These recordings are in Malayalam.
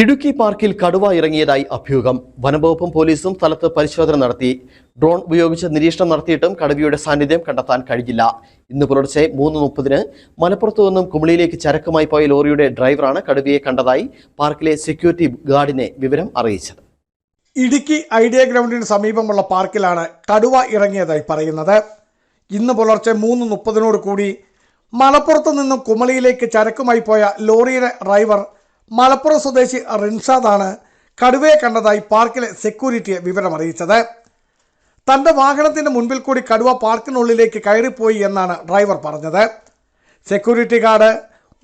ഇടുക്കി പാർക്കിൽ കടുവ ഇറങ്ങിയതായി അഭ്യൂഹം. വനംവകുപ്പും പോലീസും സ്ഥലത്ത് പരിശോധന നടത്തി. ഡ്രോൺ ഉപയോഗിച്ച് നിരീക്ഷണം നടത്തിയിട്ടും കടുവയുടെ സാന്നിധ്യം കണ്ടെത്താൻ കഴിഞ്ഞില്ല. ഇന്ന് പുലർച്ചെ മൂന്ന് മുപ്പതിന് മലപ്പുറത്തു നിന്നും കുമളിയിലേക്ക് ചരക്കുമായി പോയ ലോറിയുടെ ഡ്രൈവറാണ് കടുവയെ കണ്ടതായി പാർക്കിലെ സെക്യൂരിറ്റി ഗാർഡിനെ വിവരം അറിയിച്ചത്. ഇടുക്കി ഐഡിയ ഗ്രൗണ്ടിന് സമീപമുള്ള പാർക്കിലാണ് കടുവ ഇറങ്ങിയതായി പറയുന്നത്. ഇന്ന് പുലർച്ചെ മൂന്ന് മുപ്പതിനോട് കൂടി മലപ്പുറത്ത് നിന്നും കുമളിയിലേക്ക് ചരക്കുമായി പോയ ലോറിയുടെ ഡ്രൈവർ മലപ്പുറം സ്വദേശി റിൻഷാദാണ് കടുവയെ കണ്ടതായി പാർക്കിലെ സെക്യൂരിറ്റിയെ വിവരമറിയിച്ചത്. തന്റെ വാഹനത്തിന്റെ മുൻപിൽ കൂടി കടുവ പാർക്കിനുള്ളിലേക്ക് കയറിപ്പോയി എന്നാണ് ഡ്രൈവർ പറഞ്ഞത്. സെക്യൂരിറ്റി ഗാർഡ്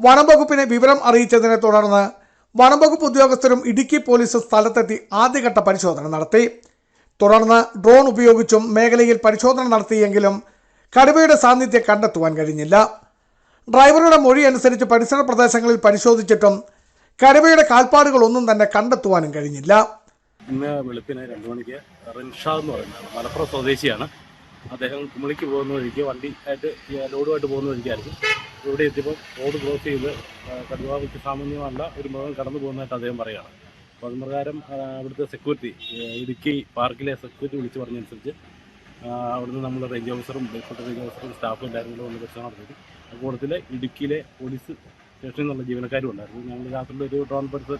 വനംവകുപ്പിനെ വിവരം അറിയിച്ചതിനെ തുടർന്ന് വനംവകുപ്പ് ഉദ്യോഗസ്ഥരും ഇടുക്കി പോലീസും സ്ഥലത്തെത്തി ആദ്യഘട്ട പരിശോധന നടത്തി. തുടർന്ന് ഡ്രോൺ ഉപയോഗിച്ചും മേഖലയിൽ പരിശോധന നടത്തിയെങ്കിലും കടുവയുടെ സാന്നിധ്യം കണ്ടെത്തുവാൻ കഴിഞ്ഞില്ല. ഡ്രൈവറുടെ മൊഴി അനുസരിച്ച് പരിസര പ്രദേശങ്ങളിൽ പരിശോധിച്ചിട്ടും കടുവയുടെ കാൽപ്പാടുകളൊന്നും തന്നെ കണ്ടെത്തുവാനും കഴിഞ്ഞില്ല. ഇന്ന് വെളുപ്പിന് രണ്ടു മണിക്ക് റിൻഷാ എന്ന് പറയുന്നത് മലപ്പുറം സ്വദേശിയാണ്. അദ്ദേഹം കുമളിക്ക് പോകുന്ന വഴിക്ക് വണ്ടി ആയിട്ട് ലോഡുമായിട്ട് പോകുന്ന വഴിക്കായിരിക്കും. ഇവിടെ എത്തിയപ്പോൾ റോഡ് ക്രോസ് ചെയ്ത് കടുവാവിക്ക് സാമാന്യമല്ല ഒരു മൃഗം കടന്നു പോകുന്നതായിട്ട് അദ്ദേഹം പറയുകയാണ്. അപ്പോൾ അത് പ്രകാരം അവിടുത്തെ സെക്യൂരിറ്റി ഇടുക്കി പാർക്കിലെ സെക്യൂരിറ്റി വിളിച്ച് പറഞ്ഞനുസരിച്ച് അവിടുന്ന് നമ്മൾ റേഞ്ച് ഓഫീസറും ബേസ്പോട്ട് റേഞ്ച് ഓഫീസറും സ്റ്റാഫും എല്ലാവരും കൂടെ വന്ന് പരിശോധന നടത്തി. ആ കൂട്ടത്തിൽ ഇടുക്കിയിലെ പോലീസ് സ്റ്റേഷനിൽ നിന്നുള്ള ജീവനക്കാരും ഉണ്ടായിരുന്നു. ഞങ്ങൾ രാത്രിയിൽ ഒരു ഡ്രോൺ പരിസ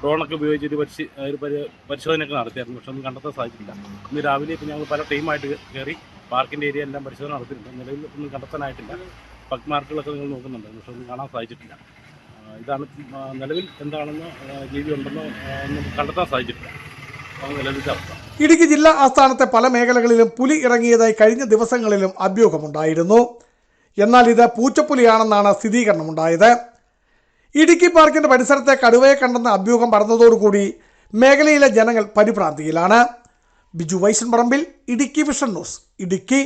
ഡ്രോണൊക്കെ ഉപയോഗിച്ചിട്ട് പരിശി ഒരു പരി പരിശോധനയൊക്കെ നടത്തിയായിരുന്നു. പക്ഷെ ഒന്നും കണ്ടെത്താൻ സാധിച്ചില്ല. ഇന്ന് രാവിലെ ഇപ്പോൾ ഞങ്ങൾ പല ടീമായിട്ട് കയറി പാർക്കിന്റെ ഏരിയ എല്ലാം പരിശോധന നടത്തിയിട്ടുണ്ട്. നിലവിൽ ഒന്നും കണ്ടെത്താനായിട്ടില്ല. പക് മാർക്കുകളൊക്കെ നിങ്ങൾ നോക്കുന്നുണ്ട്. പക്ഷെ ഒന്നും കാണാൻ സാധിച്ചിട്ടില്ല. ഇതാണ് നിലവിൽ എന്താണെന്ന് ജീവി ഉണ്ടെന്നോ ഒന്നും കണ്ടെത്താൻ സാധിച്ചിട്ടില്ല. ഇടുക്കി ജില്ലാ ആസ്ഥാനത്തെ പല മേഖലകളിലും പുലി ഇറങ്ങിയതായി കഴിഞ്ഞ ദിവസങ്ങളിലും അഭ്യൂഹമുണ്ടായിരുന്നു. എന്നാൽ ഇത് പൂച്ചപ്പുലിയാണെന്നാണ് സ്ഥിരീകരണമുണ്ടായത്. ഇടുക്കി പാർക്കിന്റെ പരിസരത്തെ കടുവയെ കണ്ടെന്ന അഭ്യൂഹം പറഞ്ഞതോടുകൂടി മേഖലയിലെ ജനങ്ങൾ പരിഭ്രാന്തിയിലാണ്. Biju Vaishan Parambil Idukki vision news Idukki.